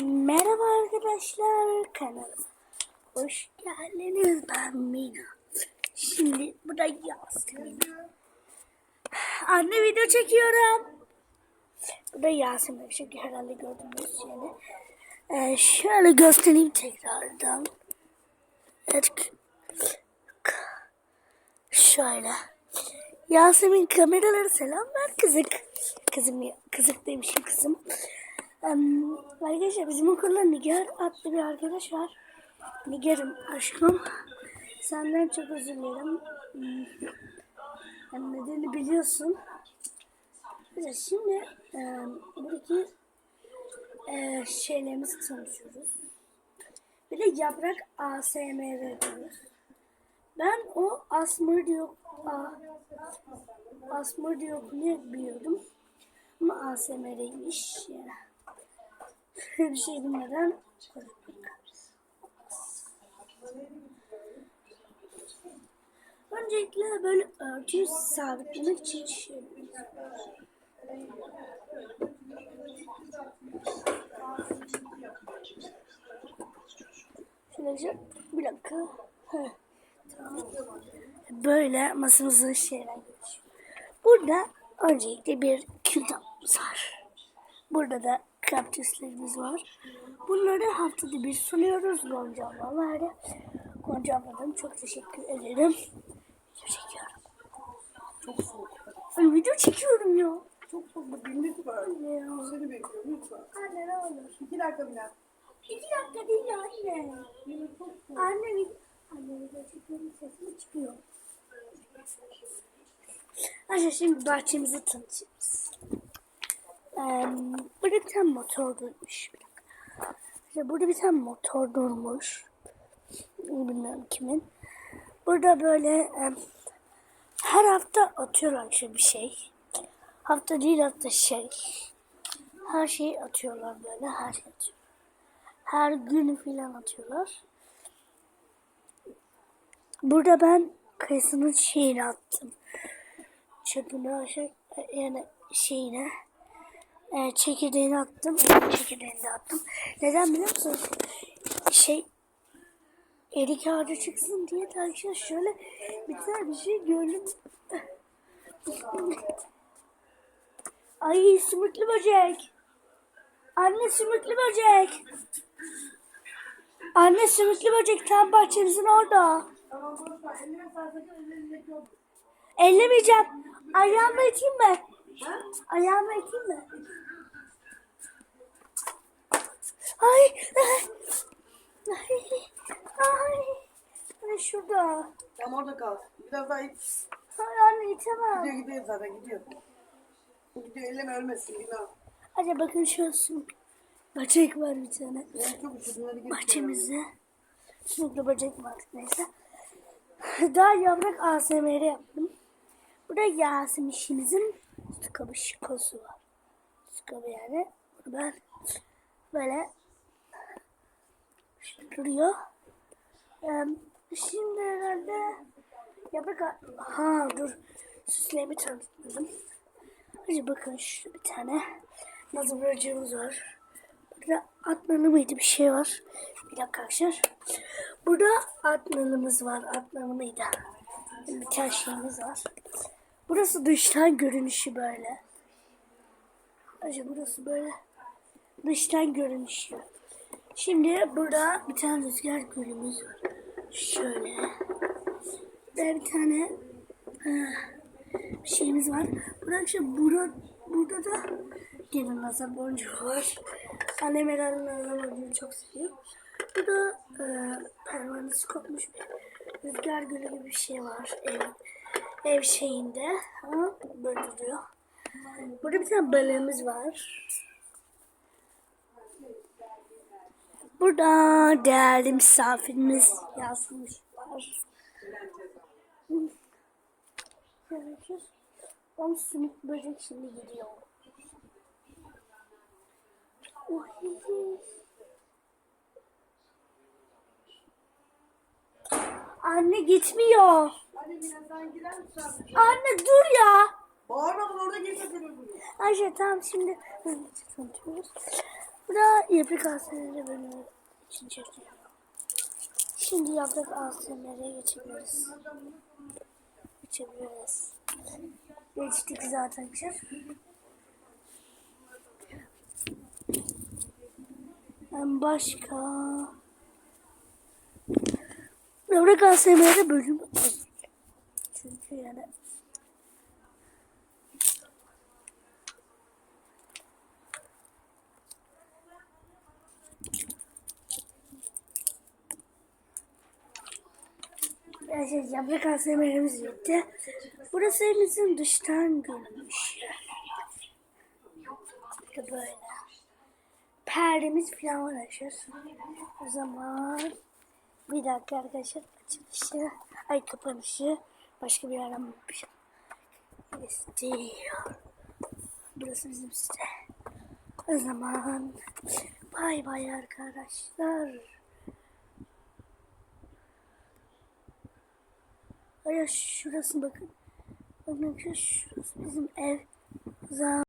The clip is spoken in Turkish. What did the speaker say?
Merhaba arkadaşlar kanalıma. Hoş geldiniz ben Mina. Şimdi burada Yasemin. Anne video çekiyorum. Burada Yasemin çünkü herhalde gördünüz yani. Ee, şöyle göstereyim tekrardan. Evet. Şöyle. Yasemin kameralara selam ver kızık. Kızım ya- kızık demişim kızım. Em, arkadaşlar bizim okulda Nigar adlı bir arkadaş var. Nigar'ım aşkım. Senden çok özür dilerim. Hmm, Yani nedeni biliyorsun. Evet, şimdi e, buradaki e, şeylerimizi tanışıyoruz. Bir de yaprak ASMR diyoruz. Ben o asmır diyor, asmır diye okunuyor biliyordum. Ama ASMR'ymiş yani. Bir şey bilmeden. Öncelikle böyle örtüyü sabitlemek için Şöyle bir dakika. Böyle masamızın şeyler. Burada öncelikle bir kültürümüz var. Burada da kaktüslerimiz var. Bunları haftada bir sunuyoruz Gonca ablalara. Gonca abladan çok teşekkür ederim. Video çekiyorum. Çok soğuk. Ay, video çekiyorum ya. Çok soğuk. Bir. Ne ya? Seni bekliyorum lütfen. Anne ne olur. İki dakika bile. İki dakika değil anne. Anne vid- Anne video çekiyorum sesimi çıkıyor. Arkadaşlar şimdi bahçemizi tanıtacağız. Burada bir tane motor durmuş. İşte burada bir tane motor durmuş. Bilmiyorum kimin. Burada böyle e, her hafta atıyorlar işte bir şey. Hafta değil hatta şey. Her şeyi atıyorlar böyle her şey. Her gün filan atıyorlar. Burada ben kayısının şeyini attım. Çöpünü aşağı yani şeyine e, çekirdeğini attım. Çekirdeğini de attım. Neden biliyor musun? Şey erik ağacı çıksın diye arkadaşlar şöyle bir tane bir şey gördüm. Ay sümüklü böcek. Anne sümüklü böcek. Anne sümüklü böcek tam bahçemizin orada. Ellemeyeceğim. Ayağımı iteyim mi? Ha? Ayağımı iteyim mi? Ay. Ay. Ay. Ay şurada. Tam orada kal. Biraz daha it. Ay anne itemem. Gidiyor gidiyor zaten gidiyor. Gidiyor elleme ölmesin günah. Hadi bakın şurası. Böcek var bir tane. Ben çok üşüdüm hadi git. Bahçemizde. Sümüklü böcek var neyse. Daha yaprak ASMR yaptım. Burada Yasemin işimizin su kabı şikosu var. Su kabı yani. Ben böyle duruyor. Ee, şimdi herhalde yaprak ha dur süslerimi tanıtmadım. Hadi bakın şu bir tane nazım böceğimiz var. Burada at nalı mıydı bir şey var. Bir dakika arkadaşlar. Burada at nalımız var. At nalı mıydı? Bir tane şeyimiz var. Burası dıştan görünüşü böyle. Acaba burası böyle dıştan görünüşü. Şimdi burada bir tane rüzgar gölümüz var. Şöyle. Ve bir tane bir şeyimiz var. Burada işte burada, burada da gene nazar boncuğu var. Annem herhalde nazar boncuğu çok seviyor. Burada e, pervanesi kopmuş bir rüzgar gölü gibi bir şey var ev, ev şeyinde. Ha, böyle duruyor. Burada bir tane balığımız var. Burada değerli misafirimiz yazmış var. Görüşürüz. On sümük böcek şimdi gidiyor. Oy. Anne gitmiyor. Girer misin? Anne dur ya. Bağırma orada geçe seni buraya. Ayşe tamam şimdi hızlıca tanıtıyoruz. Bu da yaprak ASMR bölümü için çekiyorum. Şimdi yaprak ASMR'e geçebiliriz. Geçebiliriz. Geçtik zaten. Ben başka... Yaprak ASMR'e bölüm Yani Ya şey, yaprak ASMR'imiz bitti. Burası evimizin dıştan görünmüş. İşte böyle. Perdemiz falan var arkadaşlar. O zaman bir dakika arkadaşlar açılışı, ay kapanışı başka bir yapacağım. İstiyor. Burası bizim site. O zaman bay bay arkadaşlar. Ay şurası bakın. Bakın şurası bizim ev. Zaman